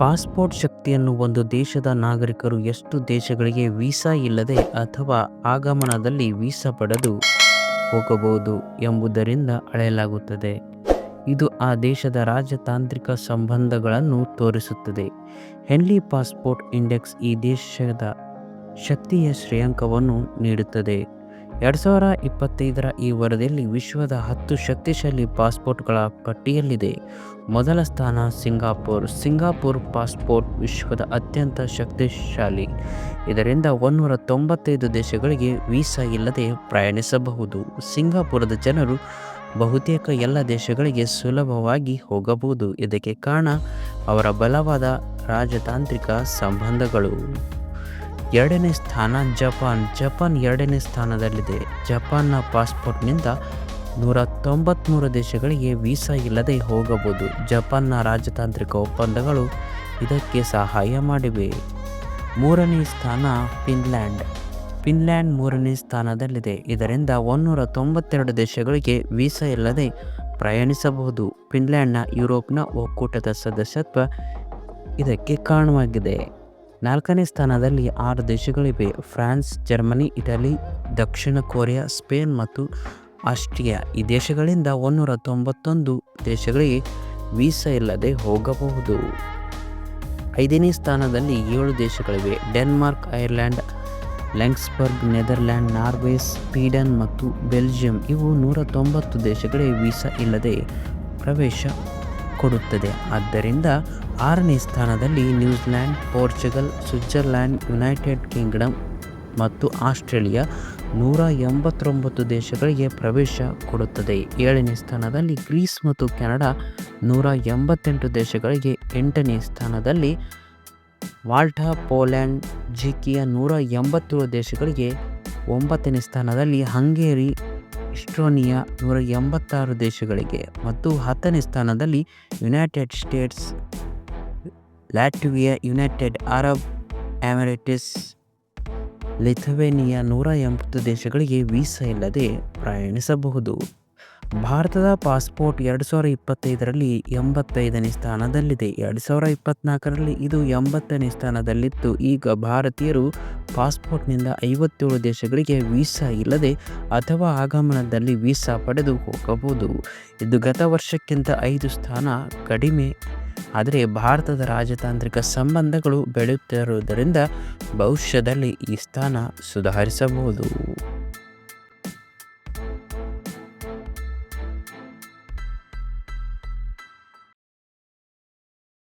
Passport ಶಕ್ತಿಯನ್ನು ಒಂದು ದೇಶದ ನಾಗರಿಕರು ಎಷ್ಟು ದೇಶಗಳಿಗೆ ವೀಸಾ ಇಲ್ಲದೆ ಅಥವಾ ಆಗಮನದಲ್ಲಿ ವೀಸಾ ಪಡೆದು ಹೋಗಬಹುದು ಎಂಬುದರಿಂದ ಅಳೆಯಲಾಗುತ್ತದೆ. ಇದು ಆ ದೇಶದ ರಾಜತಾಂತ್ರಿಕ ಸಂಬಂಧಗಳನ್ನು ತೋರಿಸುತ್ತದೆ. ಹೆನ್ಲಿ ಪಾಸ್‌ಪೋರ್ಟ್ ಇಂಡೆಕ್ಸ್ ಈ ದೇಶದ ಶಕ್ತಿಯ ಶ್ರೇಯಾಂಕವನ್ನು ನೀಡುತ್ತದೆ. ಎರಡು ಸಾವಿರ ಇಪ್ಪತ್ತೈದರ ಈ ವರದಿಯಲ್ಲಿ ವಿಶ್ವದ ಹತ್ತು ಶಕ್ತಿಶಾಲಿ ಪಾಸ್‌ಪೋರ್ಟ್‌ಗಳ ಪಟ್ಟಿಯಲ್ಲಿದೆ. ಮೊದಲ ಸ್ಥಾನ ಸಿಂಗಾಪುರ್. ಸಿಂಗಾಪುರ್ ಪಾಸ್‌ಪೋರ್ಟ್ ವಿಶ್ವದ ಅತ್ಯಂತ ಶಕ್ತಿಶಾಲಿ. ಇದರಿಂದ ಒಂದೂರ ತೊಂಬತ್ತೈದು ದೇಶಗಳಿಗೆ ವೀಸಾ ಇಲ್ಲದೆ ಪ್ರಯಾಣಿಸಬಹುದು. ಸಿಂಗಾಪುರದ ಜನರು ಬಹುತೇಕ ಎಲ್ಲ ದೇಶಗಳಿಗೆ ಸುಲಭವಾಗಿ ಹೋಗಬಹುದು. ಇದಕ್ಕೆ ಕಾರಣ ಅವರ ಬಲವಾದ ರಾಜತಾಂತ್ರಿಕ ಸಂಬಂಧಗಳು. ಎರಡನೇ ಸ್ಥಾನ ಜಪಾನ್. ಜಪಾನ್ ಎರಡನೇ ಸ್ಥಾನದಲ್ಲಿದೆ. ಜಪಾನ್ನ ಪಾಸ್‌ಪೋರ್ಟ್‌ನಿಂದ ನೂರ ತೊಂಬತ್ತ್ಮೂರು ದೇಶಗಳಿಗೆ ವೀಸಾ ಇಲ್ಲದೆ ಹೋಗಬಹುದು. ಜಪಾನ್ನ ರಾಜತಾಂತ್ರಿಕ ಒಪ್ಪಂದಗಳು ಇದಕ್ಕೆ ಸಹಾಯ ಮಾಡಿವೆ. ಮೂರನೇ ಸ್ಥಾನ ಫಿನ್ಲ್ಯಾಂಡ್. ಫಿನ್ಲ್ಯಾಂಡ್ ಮೂರನೇ ಸ್ಥಾನದಲ್ಲಿದೆ. ಇದರಿಂದ ಒಂದೂರ ತೊಂಬತ್ತೆರಡು ದೇಶಗಳಿಗೆ ವೀಸಾ ಇಲ್ಲದೆ ಪ್ರಯಾಣಿಸಬಹುದು. ಫಿನ್ಲ್ಯಾಂಡ್‌ನ ಯುರೋಪ್ನ ಒಕ್ಕೂಟದ ಸದಸ್ಯತ್ವ ಇದಕ್ಕೆ ಕಾರಣವಾಗಿದೆ. ನಾಲ್ಕನೇ ಸ್ಥಾನದಲ್ಲಿ ಆರು ದೇಶಗಳಿವೆ. ಫ್ರಾನ್ಸ್, ಜರ್ಮನಿ, ಇಟಲಿ, ದಕ್ಷಿಣ ಕೊರಿಯಾ, ಸ್ಪೇನ್ ಮತ್ತು ಆಸ್ಟ್ರಿಯಾ. ಈ ದೇಶಗಳಿಂದ ಒಂದೂರ ತೊಂಬತ್ತೊಂದು ದೇಶಗಳಿಗೆ ವೀಸಾ ಇಲ್ಲದೆ ಹೋಗಬಹುದು. ಐದನೇ ಸ್ಥಾನದಲ್ಲಿ ಏಳು ದೇಶಗಳಿವೆ. Denmark, Ireland, Luxembourg Netherland, Norway, Sweden ಮತ್ತು ಬೆಲ್ಜಿಯಂ. ಇವು ನೂರ ತೊಂಬತ್ತು ದೇಶಗಳಿಗೆ ವೀಸಾ ಇಲ್ಲದೆ ಪ್ರವೇಶ ಕೊಡುತ್ತದೆ. ಆದ್ದರಿಂದ ಆರನೇ ಸ್ಥಾನದಲ್ಲಿ New Zealand Portugal, Switzerland United Kingdom ಮತ್ತು ಆಸ್ಟ್ರೇಲಿಯಾ ನೂರ ಎಂಬತ್ತೊಂಬತ್ತು ದೇಶಗಳಿಗೆ ಪ್ರವೇಶ ಕೊಡುತ್ತದೆ. ಏಳನೇ ಸ್ಥಾನದಲ್ಲಿ ಗ್ರೀಸ್ ಮತ್ತು ಕೆನಡಾ ನೂರ ಎಂಬತ್ತೆಂಟು ದೇಶಗಳಿಗೆ. ಎಂಟನೇ ಸ್ಥಾನದಲ್ಲಿ ವಾಲ್ಟಾ ಪೋಲ್ಯಾಂಡ್ ಜಿಕಿಯ ನೂರ ಎಂಬತ್ತೇಳು ದೇಶಗಳಿಗೆ. ಒಂಬತ್ತನೇ ಸ್ಥಾನದಲ್ಲಿ ಹಂಗೇರಿ, ಇಸ್ಟ್ರೋನಿಯಾ ನೂರ ಎಂಬತ್ತಾರು ದೇಶಗಳಿಗೆ ಮತ್ತು ಹತ್ತನೇ ಸ್ಥಾನದಲ್ಲಿ United States, Latvia, United Arab Emirates, Lithuania ನೂರ ಎಂಬತ್ತು ದೇಶಗಳಿಗೆ ವೀಸಾ ಇಲ್ಲದೆ ಪ್ರಯಾಣಿಸಬಹುದು. ಭಾರತದ ಪಾಸ್‌ಪೋರ್ಟ್ ಎರಡು ಸಾವಿರ ಇಪ್ಪತ್ತೈದರಲ್ಲಿ ಎಂಬತ್ತೈದನೇ ಸ್ಥಾನದಲ್ಲಿದೆ. ಎರಡು ಸಾವಿರ ಇಪ್ಪತ್ತ್ನಾಲ್ಕರಲ್ಲಿ ಇದು ಎಂಬತ್ತನೇ ಸ್ಥಾನದಲ್ಲಿತ್ತು. ಈಗ ಭಾರತೀಯರು ಪಾಸ್‌ಪೋರ್ಟ್‌ನಿಂದ ಐವತ್ತೇಳು ದೇಶಗಳಿಗೆ ವೀಸಾ ಇಲ್ಲದೆ ಅಥವಾ ಆಗಮನದಲ್ಲಿ ವೀಸಾ ಪಡೆದು ಹೋಗಬಹುದು. ಇದು ಗತ ವರ್ಷಕ್ಕಿಂತ ಐದು ಸ್ಥಾನ ಕಡಿಮೆ. ಆದರೆ ಭಾರತದ ರಾಜತಾಂತ್ರಿಕ ಸಂಬಂಧಗಳು ಬೆಳೆಯುತ್ತಿರುವುದರಿಂದ ಭವಿಷ್ಯದಲ್ಲಿ ಈ ಸ್ಥಾನ ಸುಧಾರಿಸಬಹುದು.